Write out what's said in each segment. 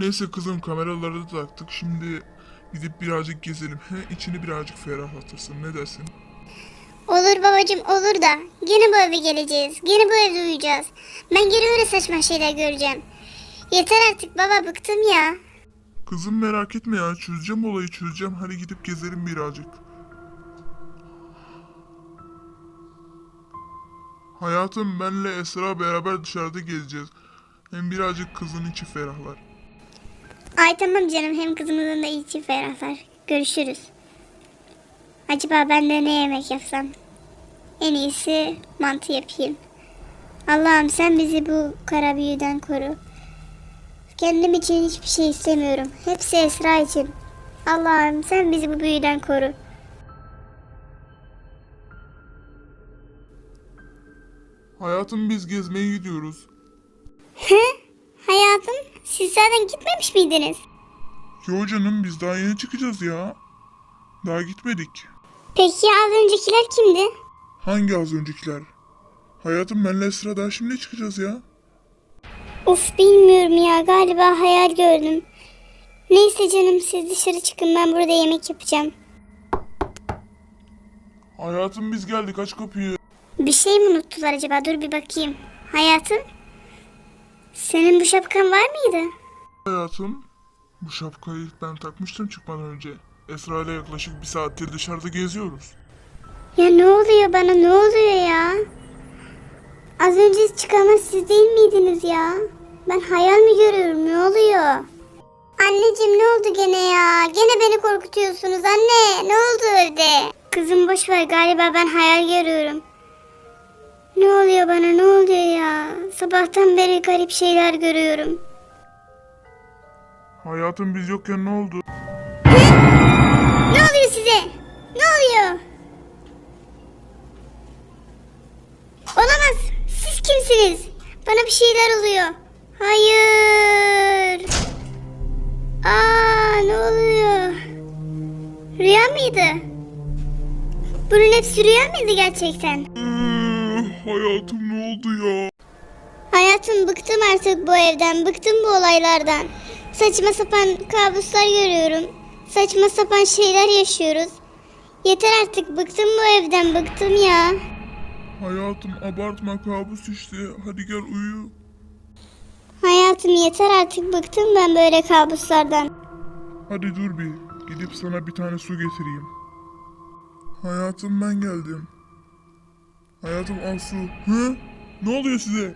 Neyse kızım kameraları da taktık. Şimdi gidip birazcık gezelim. He içini birazcık ferahlatırsın. Ne dersin? Olur babacım olur da gene bu eve geleceğiz. Gene bu evde uyuyacağız. Ben gene öyle saçma şeyler göreceğim. Yeter artık baba bıktım ya. Kızım merak etme ya. Çözeceğim olayı çözeceğim. Hadi gidip gezelim birazcık. Hayatım benle Esra beraber dışarıda gezeceğiz. Hem birazcık kızın içi ferahlar. Ay tamam canım hem kızımızın da içi ferahlar. Görüşürüz. Acaba ben de ne yemek yapsam? En iyisi mantı yapayım. Allah'ım sen bizi bu kara büyüden koru. Kendim için hiçbir şey istemiyorum. Hepsi Esra için. Allah'ım sen bizi bu büyüden koru. Hayatım biz gezmeye gidiyoruz. He? Hayatım siz zaten gitmemiş miydiniz? Yo canım biz daha yeni çıkacağız ya. Daha gitmedik. Peki az öncekiler kimdi? Hangi az öncekiler? Hayatım benle Esra daha şimdi çıkacağız ya. Of bilmiyorum ya galiba hayal gördüm. Neyse canım siz dışarı çıkın ben burada yemek yapacağım. Hayatım biz geldik aç kapıyı. Bir şey mi unuttular acaba dur bir bakayım. Hayatım senin bu şapkan var mıydı? Hayatım bu şapkayı ben takmıştım çıkmadan önce. Esra ile yaklaşık bir saattir dışarıda geziyoruz. Ya ne oluyor bana ne oluyor ya? Az önce çıkan siz değil miydiniz ya? Ben hayal mi görüyorum ne oluyor? Anneciğim ne oldu gene ya? Gene beni korkutuyorsunuz anne. Ne oldu evde? Kızım boş ver galiba ben hayal görüyorum. Ne oluyor bana ne oluyor ya? Sabahtan beri garip şeyler görüyorum. Hayatım biz yokken ne oldu? Ne oluyor size? Ne oluyor? Olamaz. Siz kimsiniz? Bana bir şeyler oluyor. Hayır. Aa ne oluyor? Rüya mıydı? Bunun hepsi rüya mıydı gerçekten? Hayatım ne oldu ya? Hayatım bıktım artık bu evden, bıktım bu olaylardan. Saçma sapan kabuslar görüyorum. Saçma sapan şeyler yaşıyoruz. Yeter artık bıktım bu evden, bıktım ya. Hayatım abartma kabus işte. Hadi gel uyu. Hayatım yeter artık bıktım ben böyle kabuslardan. Hadi dur bir. Gidip sana bir tane su getireyim. Hayatım ben geldim. Hayatım al su. Hı? Ne oluyor size?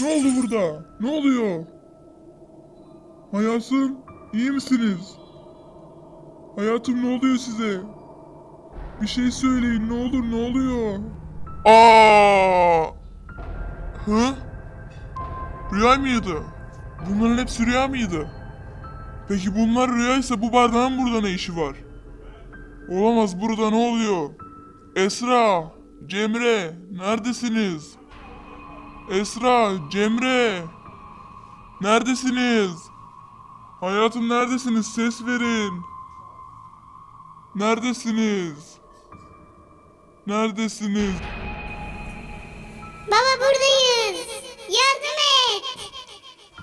Ne oldu burada? Ne oluyor? Hayatım iyi misiniz? Hayatım ne oluyor size? Bir şey söyleyin ne olur ne oluyor? Aa! Hı? Rüya mıydı? Bunların hepsi rüya mıydı? Peki bunlar rüyaysa bu bardağın burada ne işi var? Olamaz burada ne oluyor? Esra, Cemre, neredesiniz? Esra, Cemre, neredesiniz? Hayatım neredesiniz? Ses verin. Neredesiniz? Neredesiniz? Baba buradayız. Yardım et.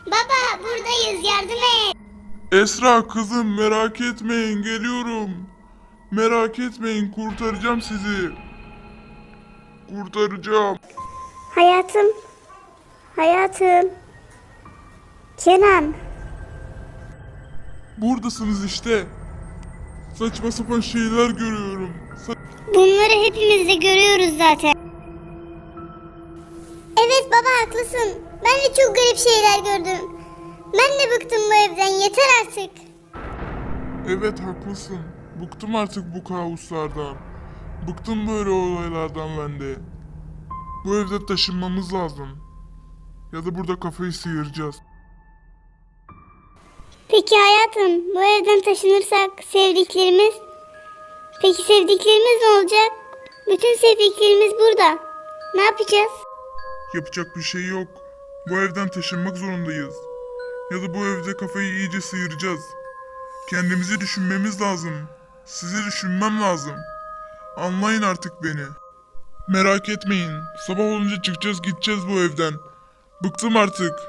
Baba buradayız yardım et. Esra kızım merak etmeyin geliyorum. Merak etmeyin kurtaracağım sizi. Kurtaracağım. Hayatım. Hayatım. Kenan. Buradasınız işte. Saçma sapan şeyler görüyorum. Sa- Bunları hepimiz de görüyoruz zaten. Evet baba haklısın. Ben de çok garip şeyler gördüm. Ben de bıktım bu evden yeter artık. evet haklısın. Bıktım artık bu kabuslardan. Bıktım böyle olaylardan ben de. Bu evde taşınmamız lazım. Ya da burada kafayı sıyıracağız. Peki hayatım bu evden taşınırsak sevdiklerimiz? Peki sevdiklerimiz ne olacak? Bütün sevdiklerimiz burada. Ne yapacağız? Yapacak bir şey yok. Bu evden taşınmak zorundayız. Ya da bu evde kafayı iyice sıyıracağız. Kendimizi düşünmemiz lazım. Sizi düşünmem lazım. Anlayın artık beni. Merak etmeyin. Sabah olunca çıkacağız gideceğiz bu evden. Bıktım artık.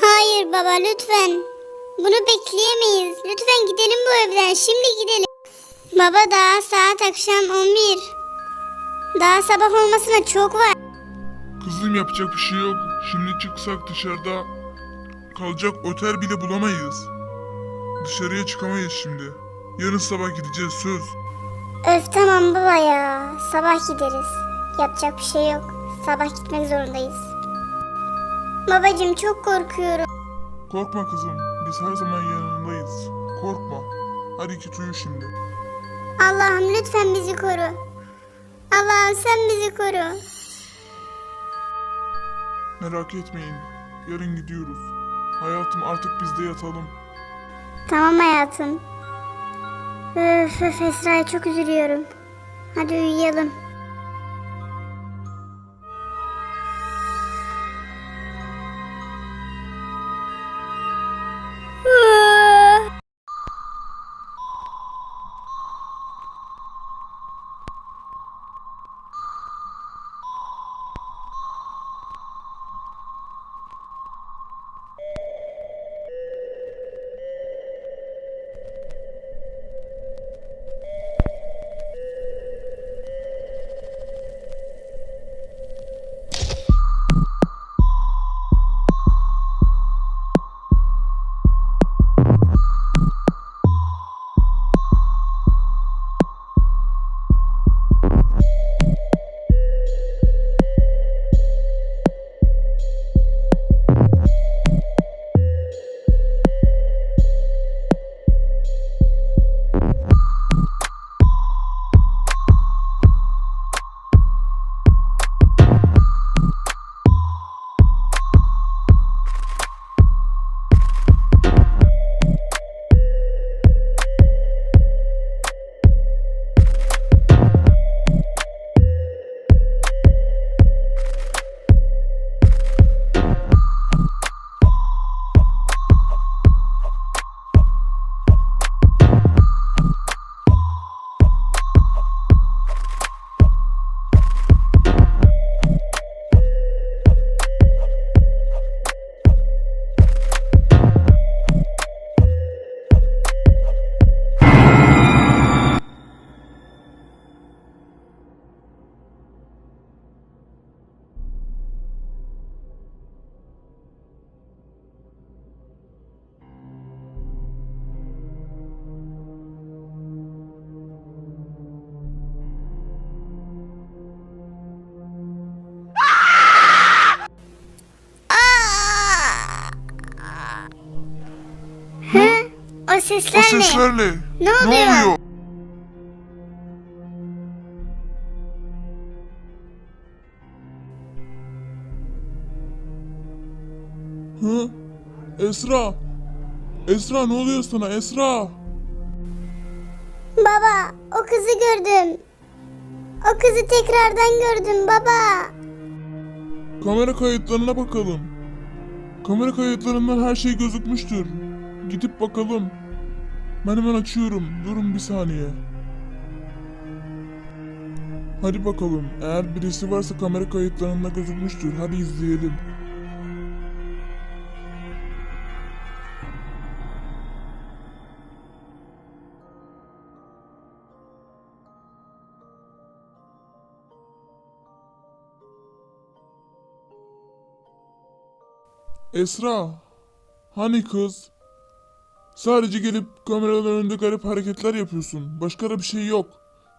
Hayır baba lütfen. Bunu bekleyemeyiz. Lütfen gidelim bu evden. Şimdi gidelim. Baba daha saat akşam 11. Daha sabah olmasına çok var. Kızım yapacak bir şey yok. Şimdi çıksak dışarıda kalacak otel bile bulamayız. Dışarıya çıkamayız şimdi. Yarın sabah gideceğiz söz. Öf tamam baba ya. Sabah gideriz. Yapacak bir şey yok. Sabah gitmek zorundayız. Babacım çok korkuyorum. Korkma kızım. Biz her zaman yanındayız. Korkma. Hadi git uyu şimdi. Allah'ım lütfen bizi koru. Allah'ım sen bizi koru. Merak etmeyin. Yarın gidiyoruz. Hayatım artık biz de yatalım. Tamam hayatım. Öf öf Esra'ya çok üzülüyorum. Hadi uyuyalım. O sesler, O ne? seslerle. Ne oluyor? oluyor? Hı? Esra. Esra ne oluyor sana Esra? Baba o kızı gördüm. O kızı tekrardan gördüm baba. Kamera kayıtlarına bakalım. Kamera kayıtlarından her şey gözükmüştür. Gidip bakalım. Ben hemen açıyorum. Durun bir saniye. Hadi bakalım. Eğer birisi varsa kamera kayıtlarında gözükmüştür. Hadi izleyelim. Esra, hani kız? Sadece gelip kameraların önünde garip hareketler yapıyorsun. Başka da bir şey yok.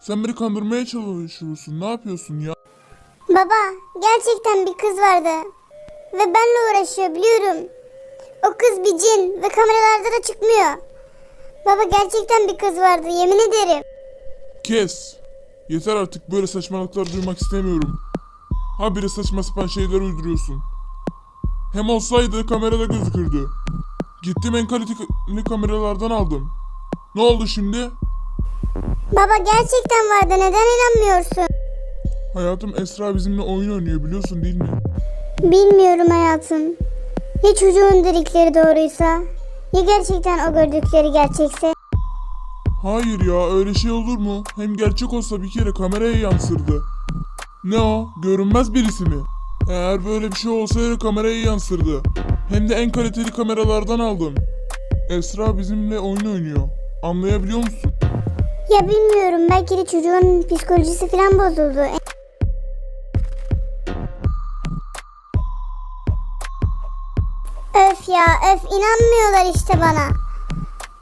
Sen beni kandırmaya çalışıyorsun. Ne yapıyorsun ya? Baba gerçekten bir kız vardı. Ve benle uğraşıyor biliyorum. O kız bir cin ve kameralarda da çıkmıyor. Baba gerçekten bir kız vardı yemin ederim. Kes. Yeter artık böyle saçmalıklar duymak istemiyorum. Habire saçma sapan şeyler uyduruyorsun. Hem olsaydı kamerada gözükürdü. Gittim en kaliteli kameralardan aldım. Ne oldu şimdi? Baba gerçekten vardı neden inanmıyorsun? Hayatım Esra bizimle oyun oynuyor biliyorsun değil mi? Bilmiyorum hayatım. Ya çocuğun dedikleri doğruysa? Ya gerçekten o gördükleri gerçekse? Hayır ya öyle şey olur mu? Hem gerçek olsa bir kere kameraya yansırdı. Ne o? Görünmez birisi mi? Eğer böyle bir şey olsaydı kameraya yansırdı. Hem de en kaliteli kameralardan aldım. Esra bizimle oyun oynuyor. Anlayabiliyor musun? Ya bilmiyorum belki de çocuğun psikolojisi falan bozuldu. Öf ya öf inanmıyorlar işte bana.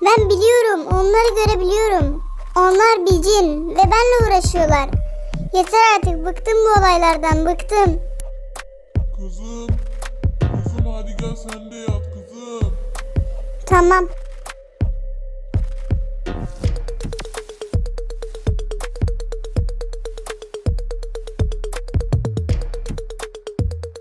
Ben biliyorum onları görebiliyorum. Onlar bir cin ve benle uğraşıyorlar. Yeter artık bıktım bu olaylardan bıktım. Kızım. Kızım hadi gel sen de yat kızım. Tamam